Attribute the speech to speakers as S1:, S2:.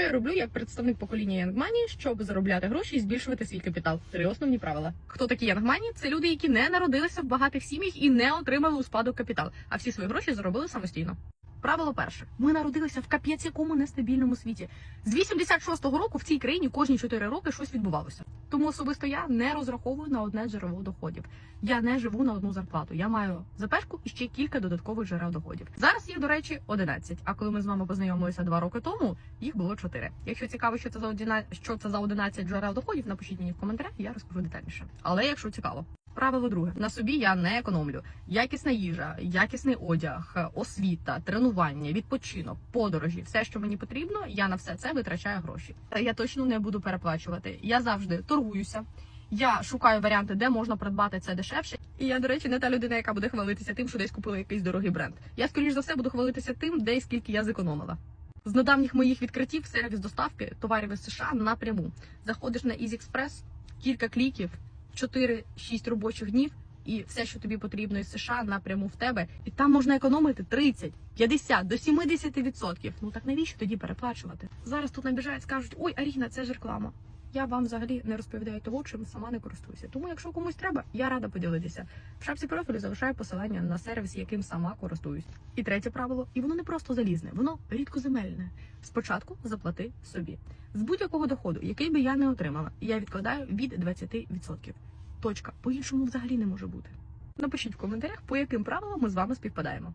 S1: Що я роблю як представник покоління Money, щоб заробляти гроші і збільшувати свій капітал? Три основні правила. Хто такі Money? Це люди, які не народилися в багатих сім'ях і не отримали у спадок капітал, а всі свої гроші заробили самостійно. Правило перше: ми народилися в капець якому нестабільному світі. З 86-го року в цій країні кожні 4 роки щось відбувалося. Тому особисто я не розраховую на одне джерело доходів. Я не живу на одну зарплату. Я маю запешку і ще кілька додаткових джерел доходів. Зараз їх, до речі, 11, А коли ми з вами познайомилися два роки тому, їх було 4. Якщо цікаво, що це за 11, що це за 11 джерел доходів, напишіть мені в коментарях, я розкажу детальніше. Але якщо цікаво. Правило друге на собі я не економлю. Якісна їжа, якісний одяг, освіта, тренування, відпочинок, подорожі, все, що мені потрібно, я на все це витрачаю гроші. Я точно не буду переплачувати. Я завжди торгуюся. Я шукаю варіанти, де можна придбати це дешевше. І я, до речі, не та людина, яка буде хвалитися тим, що десь купила якийсь дорогий бренд. Я скоріш за все буду хвалитися тим, де і скільки я зекономила. З недавніх моїх відкриттів сервіс доставки товарів із США напряму. Заходиш на EasyExpress, кілька кліків, 4-6 робочих днів. І все, що тобі потрібно із США, напряму в тебе, і там можна економити 30, 50, до 70%. Ну так навіщо тоді переплачувати? Зараз тут набіжають, скажуть: ой, Аріна, це ж реклама. Я вам взагалі не розповідаю того, чим сама не користуюся. Тому, якщо комусь треба, я рада поділитися. В шапці профілю залишаю посилання на сервіс, яким сама користуюсь. І третє правило, і воно не просто залізне, воно рідкоземельне. Спочатку заплати собі з будь-якого доходу, який би я не отримала. Я відкладаю від 20%. Точка. По іншому взагалі не може бути. Напишіть в коментарях, по яким правилам ми з вами співпадаємо.